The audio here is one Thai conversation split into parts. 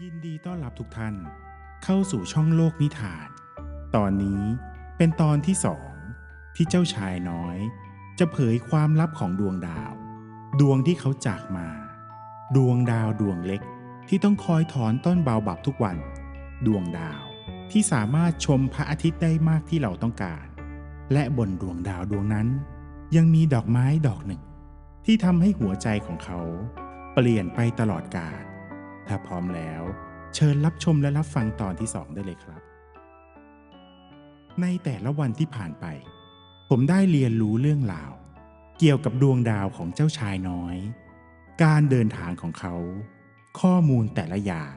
ยินดีต้อนรับทุกท่าน เข้าสู่ช่องโลกนิทาน ตอนนี้เป็นตอนที่สองที่เจ้าชายน้อย จะเผยความลับของดวงดาว ดวงที่เขาจากมา ดวงดาวดวงเล็กที่ต้องคอยถอนต้นเบาบับทุกวัน ดวงดาวที่สามารถชมพระอาทิตย์ได้มากที่เราต้องการ และบนดวงดาวดวงนั้น ยังมีดอกไม้ดอกหนึ่ง ที่ทำให้หัวใจของเขา เปลี่ยนไปตลอดกาล ถ้าพร้อมแล้ว เชิญรับชมและรับฟังตอนที่สองได้เลยครับ ในแต่ละวันที่ผ่านไป ผมได้เรียนรู้เรื่องราว เกี่ยวกับดวงดาวของเจ้าชายน้อย การเดินทางของเขา ข้อมูลแต่ละอย่าง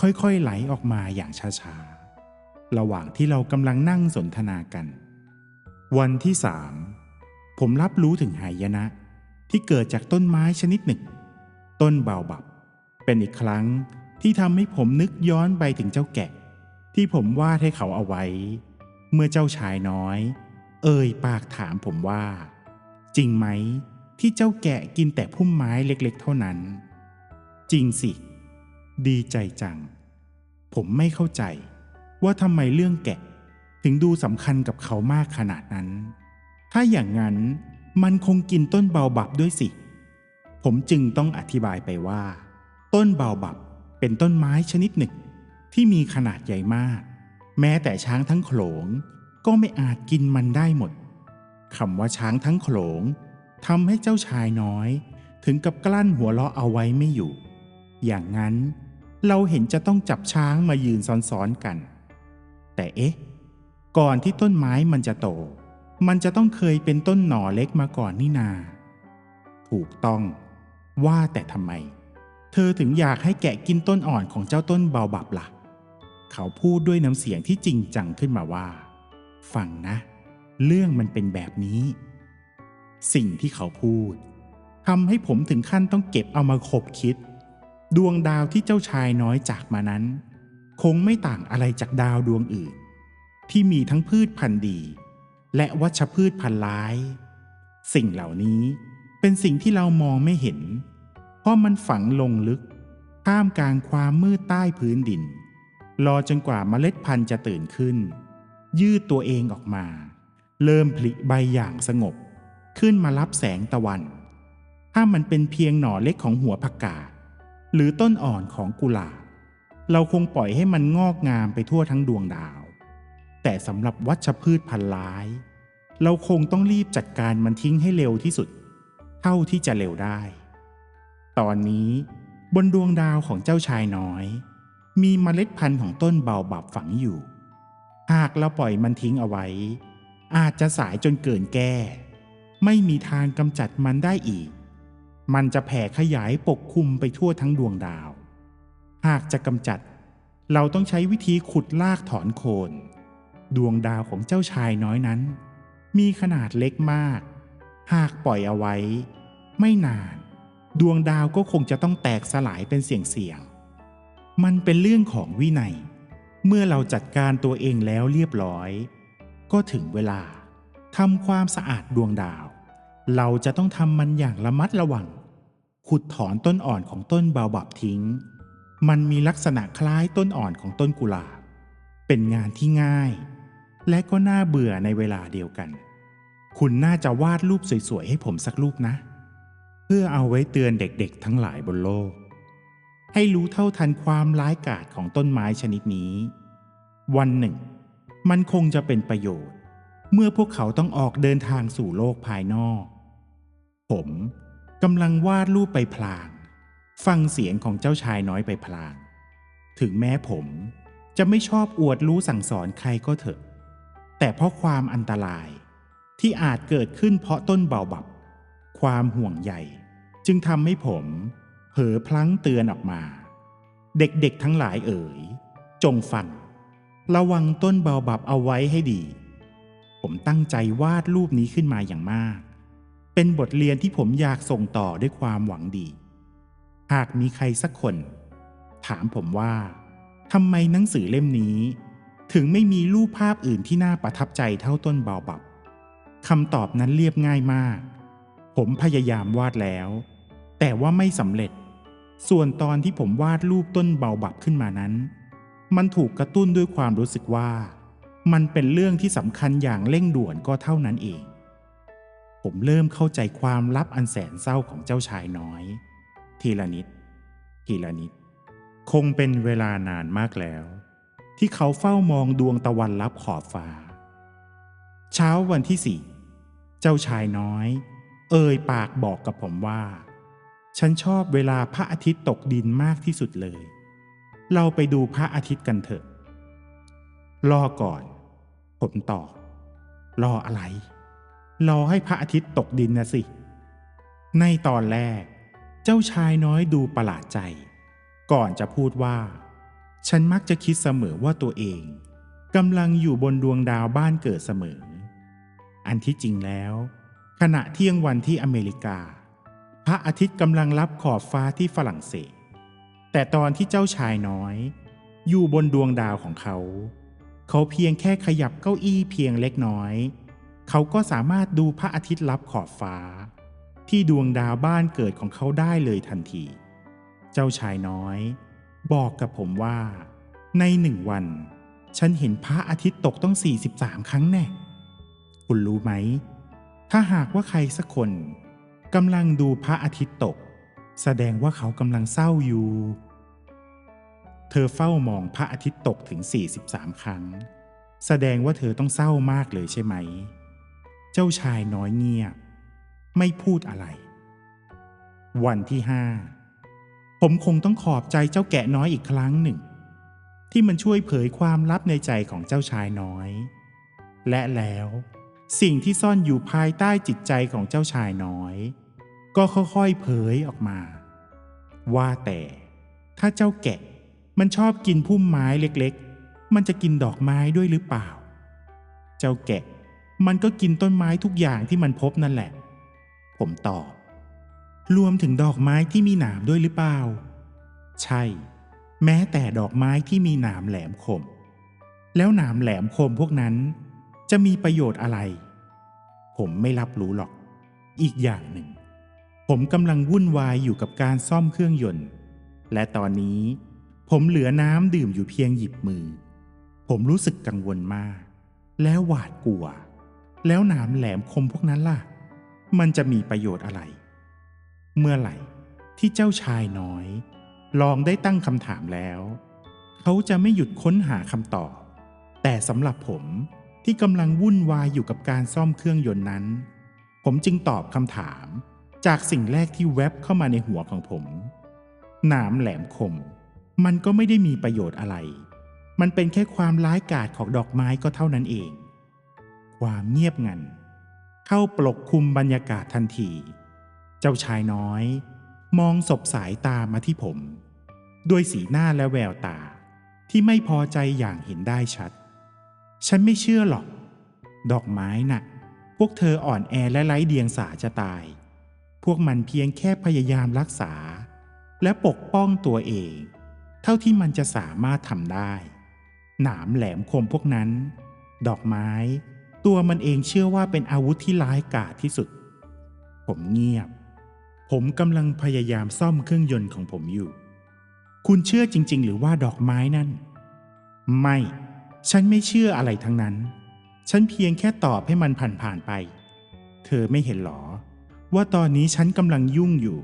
ค่อยๆไหลออกมาอย่างช้าๆ ระหว่างที่เรากำลังนั่งสนทนากัน วันที่สามผมรับรู้ถึงหายนะ ที่เกิดจากต้นไม้ชนิดหนึ่ง ต้นเบาบับ เป็นอีกครั้งที่ทำให้ผมนึกย้อนไปถึงเจ้าแกะ ที่ผมวาดให้เขาเอาไว้ เมื่อเจ้าชายน้อย เอ่ยปากถามผมว่า จริงไหมที่เจ้าแกะกินแต่พุ่มไม้เล็กๆ เท่านั้น จริงสิ ดีใจจัง ผมไม่เข้าใจว่าทำไมเรื่องแกะ ถึงดูสำคัญกับเขามากขนาดนั้น ถ้าอย่างนั้นมันคงกินต้นเบาบับด้วยสิ ผมจึงต้องอธิบายไปว่า ต้นเบาบับเป็นต้นไม้ชนิดหนึ่ง ที่มีขนาดใหญ่มาก แม้แต่ช้างทั้งโขลงก็ไม่อาจกินมันได้หมดคำว่าช้างทั้งโขลงทำให้เจ้าชายน้อย ถึงกับกลั้นหัวเราะเอาไว้ไม่อยู่ อย่างนั้นเราเห็นจะต้องจับช้างมายืนซ้อนๆกัน แต่เอ๊ะ ก่อนที่ต้นไม้มันจะโต มันจะต้องเคยเป็นต้นหน่อเล็กมาก่อนนี่นา ถูกต้องว่าแต่ทำไม เธอถึงอยากให้แกะกินต้นอ่อนของเจ้าต้นเบาบับละ่ะ เขาพูดด้วยน้ำเสียงที่จริงจังขึ้นมาว่า ฟังนะ เรื่องมันเป็นแบบนี้ สิ่งที่เขาพูดทำให้ผมถึงขั้นต้องเก็บเอามาคบคิด ดวงดาวที่เจ้าชายน้อยจากมานั้น คงไม่ต่างอะไรจากดาวดวงอื่น ที่มีทั้งพืชพันธุ์ดี และวัชพืชพันธุ์ร้าย สิ่งเหล่านี้เป็นสิ่งที่เรามองไม่เห็น เพราะมันฝังลงลึก ท่ามกลางความมืดใต้พื้นดิน รอจนกว่าเมล็ดพันธุ์จะตื่นขึ้น ยืดตัวเองออกมา เริ่มผลิใบอย่างสงบ ขึ้นมารับแสงตะวัน ถ้ามันเป็นเพียงหน่อเล็กของหัวผักกาดหรือต้นอ่อนของกุหลาบเราคงปล่อยให้มันงอกงามไปทั่วทั้งดวงดาว แต่สำหรับวัชพืชพันธุ์ร้าย เราคงต้องรีบจัดการมันทิ้งให้เร็วที่สุด เท่าที่จะเร็วได้ ตอนนี้บนดวงดาวของเจ้าชายน้อย มีเมล็ดพันธุ์ของต้นเบาบับฝังอยู่ หากเราปล่อยมันทิ้งเอาไว้ อาจจะสายจนเกินแก้ ไม่มีทางกำจัดมันได้อีก มันจะแผ่ขยายปกคลุมไปทั่วทั้งดวงดาว หากจะกำจัด เราต้องใช้วิธีขุดลากถอนโคน ดวงดาวของเจ้าชายน้อยนั้น มีขนาดเล็กมาก หากปล่อยเอาไว้ ไม่นาน ดวงดาวก็คงจะต้องแตกสลายเป็นเสี่ยงๆ มันเป็นเรื่องของวินัย เมื่อเราจัดการตัวเองแล้วเรียบร้อย ก็ถึงเวลาทำความสะอาดดวงดาว เราจะต้องทำมันอย่างระมัดระวัง ขุดถอนต้นอ่อนของต้นเบาบับทิ้ง มันมีลักษณะคล้ายต้นอ่อนของต้นกุหลาบ เป็นงานที่ง่าย และก็น่าเบื่อในเวลาเดียวกัน คุณน่าจะวาดรูปสวยๆให้ผมสักรูปนะ พื่อเอาไว้เตือนเด็กๆ ทั้งหลายบนโลก ให้รู้เท่าทันความร้ายกาจของต้นไม้ชนิดนี้ วันหนึ่ง มันคงจะเป็นประโยชน์ เมื่อพวกเขาต้องออกเดินทางสู่โลกภายนอก ผมกำลังวาดรูปไปพลาง ฟังเสียงของเจ้าชายน้อยไปพลาง ถึงแม้ผมจะไม่ชอบอวดรู้สั่งสอนใครก็เถอะ แต่เพราะความอันตรายที่อาจเกิดขึ้นเพราะต้นเบาบับ ความห่วงใย จึงทำให้ผม เผลอพลั้งเตือนออกมา เด็กๆทั้งหลายเอ๋ย จงฟัง ระวังต้นเบาบับเอาไว้ให้ดี ผมตั้งใจวาดรูปนี้ขึ้นมาอย่างมาก เป็นบทเรียนที่ผมอยากส่งต่อด้วยความหวังดี หากมีใครสักคน ถามผมว่าทำไมหนังสือเล่มนี้ ถึงไม่มีรูปภาพอื่นที่น่าประทับใจเท่าต้นเบาบับคำตอบนั้นเรียบง่ายมาก ผมพยายามวาดแล้ว แต่ว่าไม่สำเร็จ ส่วนตอนที่ผมวาดรูปต้นเบาบับขึ้นมานั้น มันถูกกระตุ้นด้วยความรู้สึกว่า มันเป็นเรื่องที่สำคัญอย่างเร่งด่วนก็เท่านั้นเอง ผมเริ่มเข้าใจความลับอันแสนเศร้าของเจ้าชายน้อย ทีละนิด ทีละนิด คงเป็นเวลานานมากแล้ว ที่เขาเฝ้ามองดวงตะวันลับขอบฟ้า เช้าวันที่สี่เจ้าชายน้อย เอ่ยปากบอกกับผมว่า ฉันชอบเวลาพระอาทิตย์ตกดินมากที่สุดเลย เราไปดูพระอาทิตย์กันเถอะ รอก่อน ผมตอบ รออะไร รอให้พระอาทิตย์ตกดินนะสิ ในตอนแรก เจ้าชายน้อยดูประหลาดใจ ก่อนจะพูดว่า ฉันมักจะคิดเสมอว่าตัวเองกำลังอยู่บนดวงดาวบ้านเกิดเสมอ อันที่จริงแล้ว ขณะเที่ยงวันที่อเมริกา พระอาทิตย์กำลังรับขอบฟ้าที่ฝรั่งเศส แต่ตอนที่เจ้าชายน้อย อยู่บนดวงดาวของเขา เขาเพียงแค่ขยับเก้าอี้เพียงเล็กน้อย เขาก็สามารถดูพระอาทิตย์รับขอบฟ้า ที่ดวงดาวบ้านเกิดของเขาได้เลยทันที เจ้าชายน้อย บอกกับผมว่า ในหนึ่งวัน ฉันเห็นพระอาทิตย์ตกต้อง 43 ครั้งแน่ คุณรู้ไหม ถ้าหากว่าใครสักคน กำลังดูพระอาทิตย์ตก แสดงว่าเขากำลังเศร้าอยู่ เธอเฝ้ามองพระอาทิตย์ตกถึง 43 ครั้ง แสดงว่าเธอต้องเศร้ามากเลยใช่ไหม เจ้าชายน้อยเงียบ ไม่พูดอะไร วันที่ห้าผมคงต้องขอบใจเจ้าแกะน้อยอีกครั้งหนึ่ง ที่มันช่วยเผยความลับในใจของเจ้าชายน้อย และแล้วสิ่งที่ซ่อนอยู่ภายใต้จิตใจของเจ้าชายน้อย ก็ค่อยๆเผยออกมา ว่าแต่ถ้าเจ้าแกะมันชอบกินพุ่มไม้เล็กๆ มันจะกินดอกไม้ด้วยหรือเปล่า เจ้าแกะมันก็กินต้นไม้ทุกอย่างที่มันพบนั่นแหละ ผมตอบ รวมถึงดอกไม้ที่มีหนามด้วยหรือเปล่า ใช่ แม้แต่ดอกไม้ที่มีหนามแหลมคม แล้วหนามแหลมคมพวกนั้น จะมีประโยชน์อะไร ผมไม่รับรู้หรอก อีกอย่างหนึ่ง ผมกำลังวุ่นวายอยู่กับการซ่อมเครื่องยนต์ และตอนนี้ ผมเหลือน้ำดื่มอยู่เพียงหยิบมือ ผมรู้สึกกังวลมาก แล้วหวาดกลัว แล้วหนามแหลมคมพวกนั้นล่ะ มันจะมีประโยชน์อะไร เมื่อไหร่ที่เจ้าชายน้อย ลองได้ตั้งคำถามแล้ว เขาจะไม่หยุดค้นหาคำตอบ แต่สำหรับผมที่กำลังวุ่นวายอยู่กับการซ่อมเครื่องยนต์นั้น ผมจึงตอบคำถาม จากสิ่งแรกที่แวบเข้ามาในหัวของผมหนามแหลมคม มันก็ไม่ได้มีประโยชน์อะไร มันเป็นแค่ความร้ายกาจของดอกไม้ก็เท่านั้นเอง ความเงียบงัน เข้าปกคลุมบรรยากาศทันที เจ้าชายน้อย มองศบสายตามาที่ผม ด้วยสีหน้าและแววตาที่ไม่พอใจอย่างเห็นได้ชัด ฉันไม่เชื่อหรอก ดอกไม้น่ะ พวกเธออ่อนแอและไร้เดียงสาจะตาย พวกมันเพียงแค่พยายามรักษา และปกป้องตัวเอง เท่าที่มันจะสามารถทำได้ หนามแหลมคมพวกนั้น ดอกไม้ ตัวมันเองเชื่อว่าเป็นอาวุธที่ร้ายกาจที่สุด ผมเงียบ ผมกำลังพยายามซ่อมเครื่องยนต์ของผมอยู่ คุณเชื่อจริง ๆ หรือว่าดอกไม้นั่น ไม่ ฉันไม่เชื่ออะไรทั้งนั้น ฉันเพียงแค่ตอบให้มันผ่านๆไป เธอไม่เห็นหรอ ว่าตอนนี้ฉันกำลังยุ่งอยู่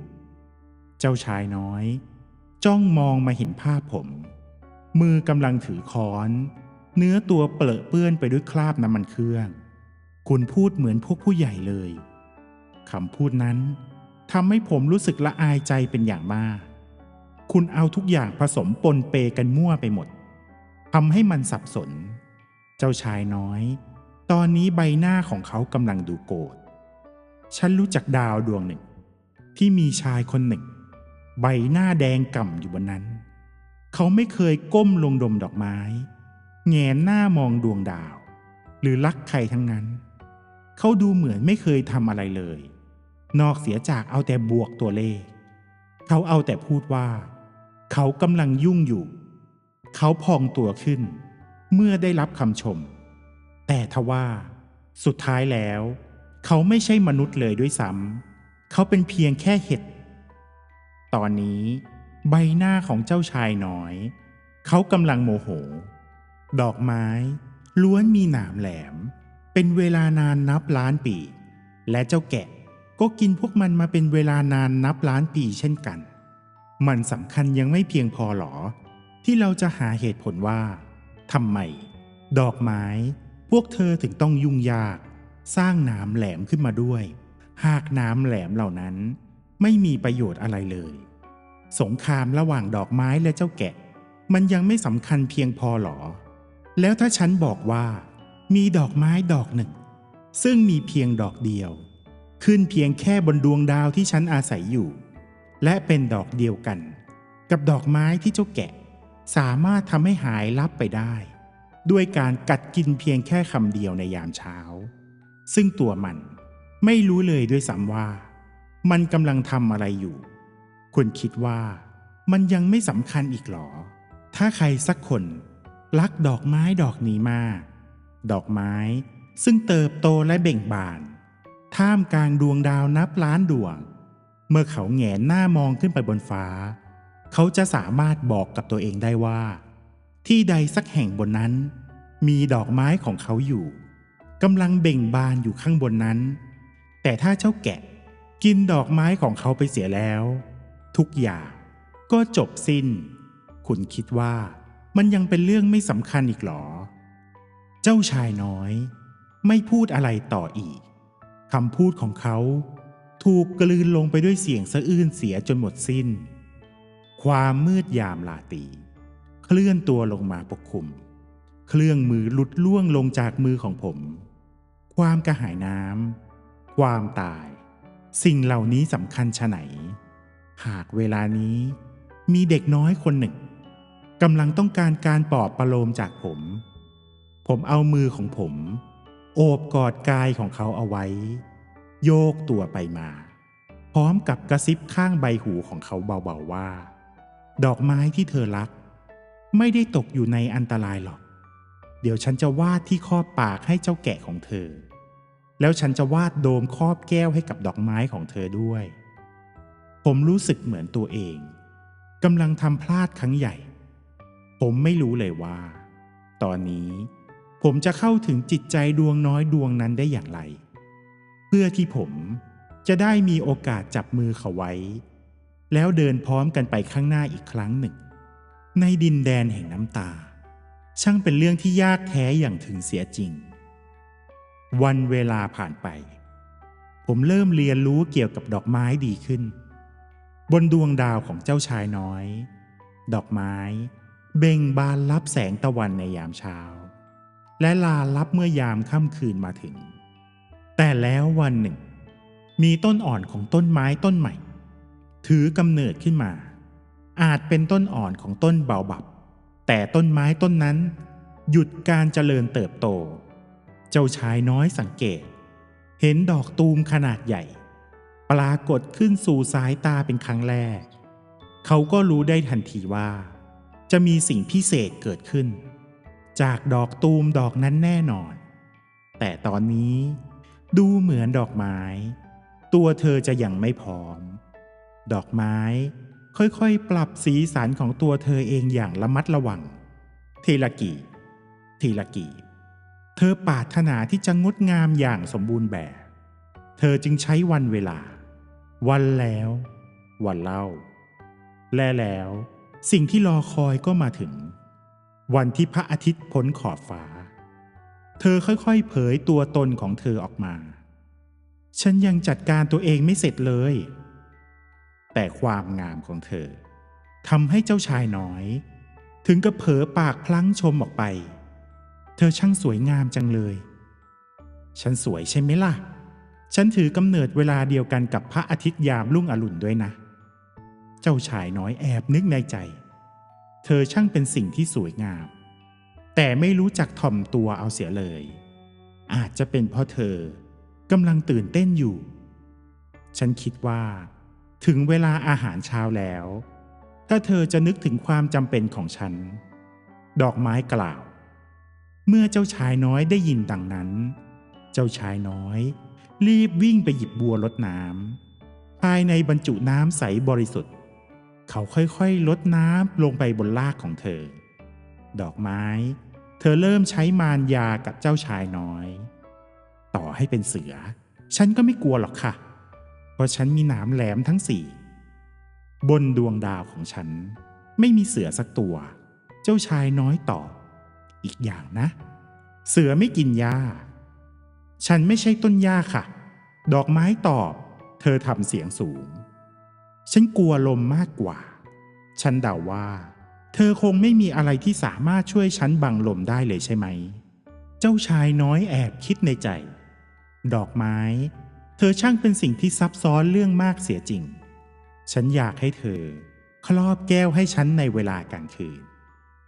เจ้าชายน้อย จ้องมองมาเห็นภาพผม มือกำลังถือค้อน เนื้อตัวเปรอะเปื้อนไปด้วยคราบน้ำมันเครื่อง คุณพูดเหมือนพวกผู้ใหญ่เลยคำพูดนั้นทำให้ผมรู้สึกละอายใจเป็นอย่างมาก คุณเอาทุกอย่างผสมปนเปกันมั่วไปหมดทำให้มันสับสน เจ้าชายน้อย ตอนนี้ใบหน้าของเขากำลังดูโกรธ ฉันรู้จักดาวดวงหนึ่ง ที่มีชายคนหนึ่ง ใบหน้าแดงก่ำอยู่บนนั้น เขาไม่เคยก้มลงดมดอกไม้ แงนหน้ามองดวงดาว หรือรักใครทั้งนั้น เขาดูเหมือนไม่เคยทำอะไรเลย นอกเสียจากเอาแต่บวกตัวเลข เขาเอาแต่พูดว่า เขากำลังยุ่งอยู่ เขาพองตัวขึ้น เมื่อได้รับคำชม แต่ทว่า สุดท้ายแล้ว เขาไม่ใช่มนุษย์เลยด้วยซ้ำเขาเป็นเพียงแค่เห็ด ตอนนี้ใบหน้าของเจ้าชายน้อย เขากำลังโมโห ดอกไม้ ล้วนมีหนามแหลม เป็นเวลานานนับล้านปี และเจ้าแกะก็กินพวกมันมาเป็นเวลานานนับล้านปีเช่นกัน มันสำคัญยังไม่เพียงพอหรอ ที่เราจะหาเหตุผลว่าทำไม ดอกไม้ พวกเธอถึงต้องยุ่งยาก สร้างหนามแหลมขึ้นมาด้วย หากหนามแหลมเหล่านั้น ไม่มีประโยชน์อะไรเลย สงครามระหว่างดอกไม้และเจ้าแกะ มันยังไม่สำคัญเพียงพอหรอ แล้วถ้าฉันบอกว่า มีดอกไม้ดอกหนึ่ง ซึ่งมีเพียงดอกเดียว ขึ้นเพียงแค่บนดวงดาวที่ฉันอาศัยอยู่ และเป็นดอกเดียวกัน กับดอกไม้ที่เจ้าแกะ สามารถทำให้หายลับไปได้ ด้วยการกัดกินเพียงแค่คำเดียวในยามเช้า ซึ่งตัวมันไม่รู้เลยด้วยซ้ำว่า มันกำลังทำอะไรอยู่ คุณคิดว่ามันยังไม่สำคัญอีกหรอ ถ้าใครสักคนรักดอกไม้ดอกนี้มาก ดอกไม้ซึ่งเติบโตและเบ่งบาน ท่ามกลางดวงดาวนับล้านดวง เมื่อเขาแหงนหน้ามองขึ้นไปบนฟ้า เขาจะสามารถบอกกับตัวเองได้ว่า ที่ใดสักแห่งบนนั้น มีดอกไม้ของเขาอยู่ กำลังเบ่งบานอยู่ข้างบนนั้น แต่ถ้าเจ้าแกะกินดอกไม้ของเขาไปเสียแล้ว ทุกอย่างก็จบสิ้น คุณคิดว่ามันยังเป็นเรื่องไม่สำคัญอีกหรอ เจ้าชายน้อย ไม่พูดอะไรต่ออีกคำพูดของเขา ถูกกลืนลงไปด้วยเสียงสะอื้นเสียจนหมดสิ้น ความมืดยามลาตรีเคลื่อนตัวลงมาปกคลุม เครื่องมือหลุดล่วงลงจากมือของผม ความกระหายน้ำความตาย สิ่งเหล่านี้สำคัญชะไหน หากเวลานี้มีเด็กน้อยคนหนึ่งกำลังต้องการการปลอบประโลมจากผม ผมเอามือของผม โอบกอดกายของเขาเอาไว้ โยกตัวไปมา พร้อมกับกระซิบข้างใบหูของเขาเบาๆว่า ดอกไม้ที่เธอรัก ไม่ได้ตกอยู่ในอันตรายหรอก เดี๋ยวฉันจะวาดที่ครอปากให้เจ้าแกะของเธอ แล้วฉันจะวาดโดมครอบแก้วให้กับดอกไม้ของเธอด้วย ผมรู้สึกเหมือนตัวเองกำลังทำพลาดครั้งใหญ่ ผมไม่รู้เลยว่า ตอนนี้ผมจะเข้าถึงจิตใจดวงน้อยดวงนั้นได้อย่างไร เพื่อที่ผมจะได้มีโอกาสจับมือเขาไว้ แล้วเดินพร้อมกันไปข้างหน้าอีกครั้งหนึ่ง ในดินแดนแห่งน้ำตา ช่างเป็นเรื่องที่ยากแท้อย่างถึงเสียจริง วันเวลาผ่านไป ผมเริ่มเรียนรู้เกี่ยวกับดอกไม้ดีขึ้น บนดวงดาวของเจ้าชายน้อย ดอกไม้ เบ่งบานรับแสงตะวันในยามเช้า และลาลับเมื่อยามค่ำคืนมาถึง แต่แล้ววันหนึ่ง มีต้นอ่อนของต้นไม้ต้นใหม่ ถือกำเนิดขึ้นมา อาจเป็นต้นอ่อนของต้นเบาบับ แต่ต้นไม้ต้นนั้น หยุดการเจริญเติบโตเจ้าชายน้อยสังเกต เห็นดอกตูมขนาดใหญ่ ปรากฏขึ้นสู่สายตาเป็นครั้งแรก เขาก็รู้ได้ทันทีว่า จะมีสิ่งพิเศษเกิดขึ้น จากดอกตูมดอกนั้นแน่นอน แต่ตอนนี้ดูเหมือนดอกไม้ ตัวเธอจะยังไม่พร้อม ดอกไม้ค่อยๆ ปรับสีสันของตัวเธอเองอย่างระมัดระวัง ทีละกีบทีละกีบ เธอปรารถนาที่จะงดงามอย่างสมบูรณ์แบบ เธอจึงใช้วันเวลา วันแล้ว วันเล่า และแล้ว สิ่งที่รอคอยก็มาถึง วันที่พระอาทิตย์พ้นขอบฟ้า เธอค่อยๆ เผยตัวตนของเธอออกมา ฉันยังจัดการตัวเองไม่เสร็จเลย แต่ความงามของเธอทำให้เจ้าชายน้อย ถึงกับเผลอปากพลั้งชมออกไป ธอช่างสวยงามจังเลย ฉันสวยใช่ไหมล่ะ ฉันถือกำเนิดเวลาเดียวกันกับพระอาทิตย์ยามรุ่งอรุณด้วยนะ เจ้าชายน้อยแอบนึกในใจ เธอช่างเป็นสิ่งที่สวยงาม แต่ไม่รู้จักถ่อมตัวเอาเสียเลย อาจจะเป็นเพราะเธอกำลังตื่นเต้นอยู่ ฉันคิดว่า ถึงเวลาอาหารเช้าแล้ว ถ้าเธอจะนึกถึงความจำเป็นของฉัน ดอกไม้กล่าว เมื่อเจ้าชายน้อยได้ยินดังนั้น เจ้าชายน้อย รีบวิ่งไปหยิบบัวรดน้ำภายในบรรจุน้ำใสบริสุทธิ์ เขาค่อยๆลดน้ำลงไปบนลากของเธอ ดอกไม้ เธอเริ่มใช้มารยากับเจ้าชายน้อย ต่อให้เป็นเสือ ฉันก็ไม่กลัวหรอกค่ะ เพราะฉันมีหนามแหลมทั้งสี่บนดวงดาวของฉัน ไม่มีเสือสักตัว เจ้าชายน้อยตอบ อีกอย่างนะ เสือไม่กินหญ้า ฉันไม่ใช่ต้นหญ้าค่ะ ดอกไม้ตอบ เธอทำเสียงสูง ฉันกลัวลมมากกว่า ฉันเดาว่า เธอคงไม่มีอะไรที่สามารถช่วยฉันบังลมได้เลยใช่ไหม เจ้าชายน้อยแอบคิดในใจ ดอกไม้ เธอช่างเป็นสิ่งที่ซับซ้อนเรื่องมากเสียจริง ฉันอยากให้เธอ ครอบแก้วให้ฉันในเวลากลางคืน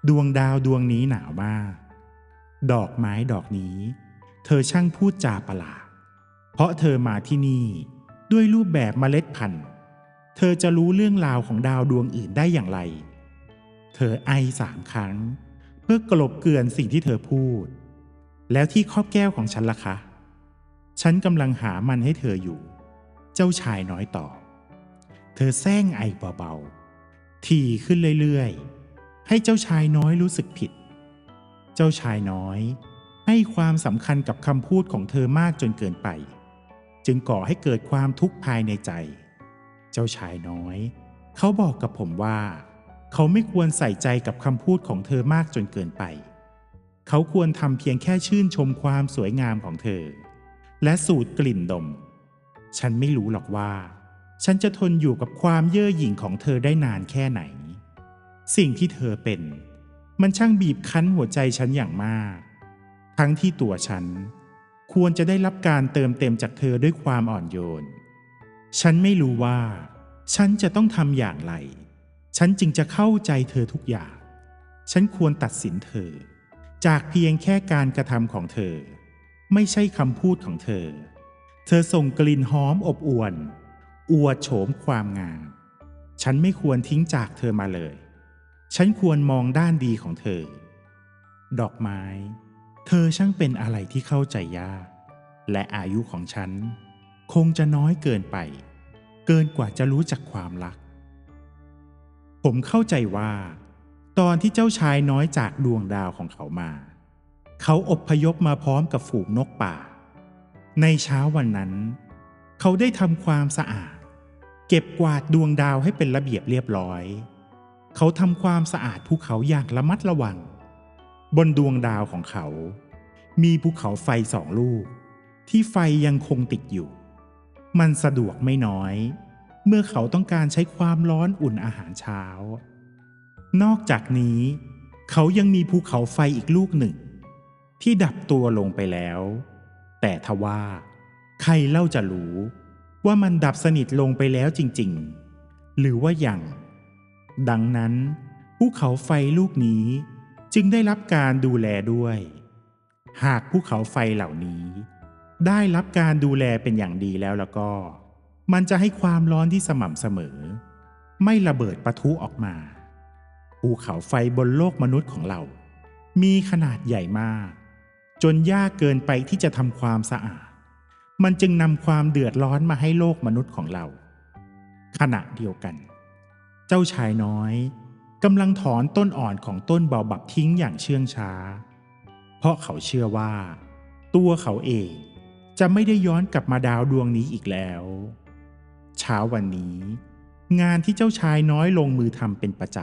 ดวงดาวดวงนี้หนาวมาก ดอกไม้ดอกนี้ เธอช่างพูดจาประหลาด เพราะเธอมาที่นี่ด้วยรูปแบบเมล็ดพันธุ์ เธอจะรู้เรื่องราวของดาวดวงอื่นได้อย่างไร เธอไอสามครั้ง เพื่อกลบเกลื่อนสิ่งที่เธอพูด แล้วที่ครอบแก้วของฉันล่ะคะ ฉันกำลังหามันให้เธออยู่ เจ้าชายน้อยตอบเธอแซงไอเบาๆถี่ขึ้นเรื่อยๆ ให้เจ้าชายน้อยรู้สึกผิด เจ้าชายน้อย ให้ความสำคัญกับคำพูดของเธอมากจนเกินไป จึงก่อให้เกิดความทุกข์ภายในใจ เจ้าชายน้อย เขาบอกกับผมว่า เขาไม่ควรใส่ใจกับคำพูดของเธอมากจนเกินไป เขาควรทำเพียงแค่ชื่นชมความสวยงามของเธอ และสูดกลิ่นดม ฉันไม่รู้หรอกว่า ฉันจะทนอยู่กับความเย่อหยิ่งของเธอได้นานแค่ไหน สิ่งที่เธอเป็น มันช่างบีบคั้นหัวใจฉันอย่างมาก ทั้งที่ตัวฉัน ควรจะได้รับการเติมเต็มจากเธอด้วยความอ่อนโยน ฉันไม่รู้ว่า ฉันจะต้องทำอย่างไร ฉันจึงจะเข้าใจเธอทุกอย่าง ฉันควรตัดสินเธอ จากเพียงแค่การกระทำของเธอ ไม่ใช่คำพูดของเธอ เธอส่งกลิ่นหอมอบอวลอวดโฉมความงาม ฉันไม่ควรทิ้งจากเธอมาเลย ฉันควรมองด้านดีของเธอ ดอกไม้ เธอช่างเป็นอะไรที่เข้าใจยาก และอายุของฉัน คงจะน้อยเกินไป เกินกว่าจะรู้จักความรัก ผมเข้าใจว่า ตอนที่เจ้าชายน้อยจากดวงดาวของเขามา เขาอบพยพมาพร้อมกับฝูงนกป่า ในเช้าวันนั้น เขาได้ทำความสะอาด เก็บกวาดดวงดาวให้เป็นระเบียบเรียบร้อย เขาทำความสะอาดภูเขาอย่างระมัดระวัง บนดวงดาวของเขา มีภูเขาไฟสองลูก ที่ไฟยังคงติดอยู่ มันสะดวกไม่น้อย เมื่อเขาต้องการใช้ความร้อนอุ่นอาหารเช้า นอกจากนี้ เขายังมีภูเขาไฟอีกลูกหนึ่ง ที่ดับตัวลงไปแล้ว แต่ทว่า ใครเล่าจะรู้ว่ามันดับสนิทลงไปแล้วจริง ๆ หรือว่ายัง ดังนั้นภูเขาไฟลูกนี้จึงได้รับการดูแลด้วย หากภูเขาไฟเหล่านี้ ได้รับการดูแลเป็นอย่างดีแล้วแล้วก็ มันจะให้ความร้อนที่สม่ำเสมอ ไม่ระเบิดปะทุออกมา ภูเขาไฟบนโลกมนุษย์ของเรา มีขนาดใหญ่มาก จนยากเกินไปที่จะทำความสะอาด มันจึงนำความเดือดร้อนมาให้โลกมนุษย์ของเรา ขณะเดียวกัน จ้าชายน้อยกำลังถอนต้นอ่อนของต้นเบาบักทิ้งอย่างเชื่องช้า เพราะเขาเชื่อว่า ตัวเขาเองจะไม่ได้ย้อนกลับมาดาวดวงนี้อีกแล้ว เช้าวันนี้ งานที่เจ้าชายน้อยลงมือทำเป็นประจ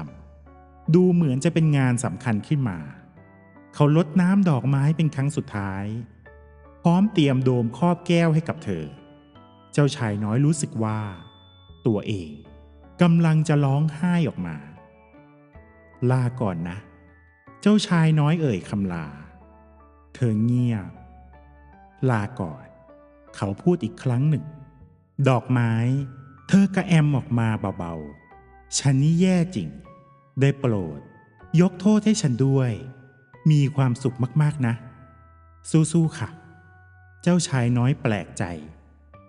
ำดูเหมือนจะเป็นงานสำคัญขึ้นมา เขาลดน้ำดอกไม้เป็นครั้งสุดท้าย พร้อมเตรียมโดมครอบแก้วให้กับเธอ เจ้าชายน้อยรู้สึกว่า ตัวเอง กำลังจะร้องไห้ออกมา ลาก่อนนะ เจ้าชายน้อยเอ่ยคำลา เธอเงียบ ลาก่อน เขาพูดอีกครั้งหนึ่ง ดอกไม้ เธอกระแอมออกมาเบาๆ ฉันนี่แย่จริง ได้โปรด ยกโทษให้ฉันด้วย มีความสุขมากๆนะ สู้ๆค่ะ เจ้าชายน้อยแปลกใจ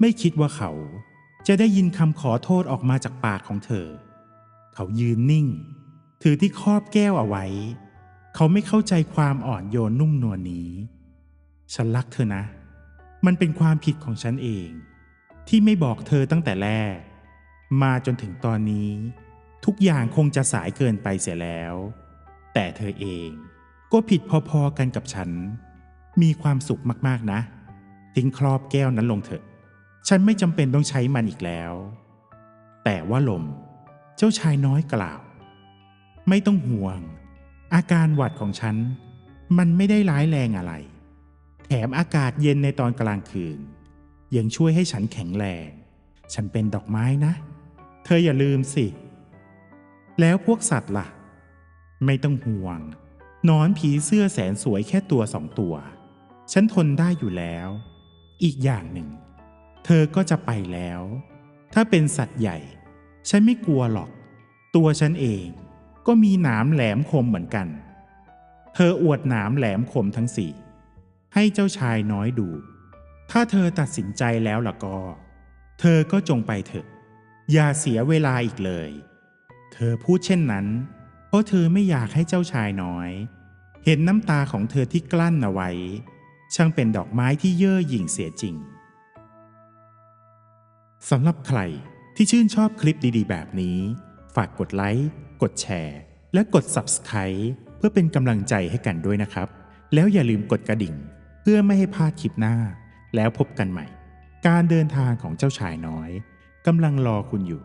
ไม่คิดว่าเขา จะได้ยินคำขอโทษออกมาจากปากของเธอ เขายืนนิ่ง ถือที่ครอบแก้วเอาไว้ เขาไม่เข้าใจความอ่อนโยนนุ่มนวลนี้ ฉันรักเธอนะ มันเป็นความผิดของฉันเอง ที่ไม่บอกเธอตั้งแต่แรก มาจนถึงตอนนี้ ทุกอย่างคงจะสายเกินไปเสียแล้ว แต่เธอเองก็ผิดพอๆกันกับฉัน มีความสุขมากๆนะ ทิ้งครอบแก้วนั้นลงเถอะ ฉันไม่จำเป็นต้องใช้มันอีกแล้ว แต่ว่าลม เจ้าชายน้อยกล่าว ไม่ต้องห่วง อาการหวัดของฉัน มันไม่ได้ร้ายแรงอะไร แถมอากาศเย็นในตอนกลางคืน ยังช่วยให้ฉันแข็งแรง ฉันเป็นดอกไม้นะ เธออย่าลืมสิ แล้วพวกสัตว์ล่ะ ไม่ต้องห่วง นอนผีเสื้อแสนสวยแค่ตัวสองตัว ฉันทนได้อยู่แล้ว อีกอย่างหนึ่ง เธอก็จะไปแล้ว ถ้าเป็นสัตว์ใหญ่ ฉันไม่กลัวหรอก ตัวฉันเองก็มีหนามแหลมคมเหมือนกัน เธออวดหนามแหลมคมทั้งสี่ ให้เจ้าชายน้อยดู ถ้าเธอตัดสินใจแล้วล่ะก็ เธอก็จงไปเถอะ อย่าเสียเวลาอีกเลย เธอพูดเช่นนั้น เพราะเธอไม่อยากให้เจ้าชายน้อย เห็นน้ำตาของเธอที่กลั้นเอาไว้ ช่างเป็นดอกไม้ที่เย่อหยิ่งเสียจริง สำหรับใครที่ชื่นชอบคลิปดีๆ แบบนี้ ฝากกดไลค์ กดแชร์ และกด Subscribe เพื่อเป็นกำลังใจให้กันด้วยนะครับ แล้วอย่าลืมกดกระดิ่ง เพื่อไม่ให้พลาดคลิปหน้า แล้วพบกันใหม่ การเดินทางของเจ้าชายน้อยกำลังรอคุณอยู่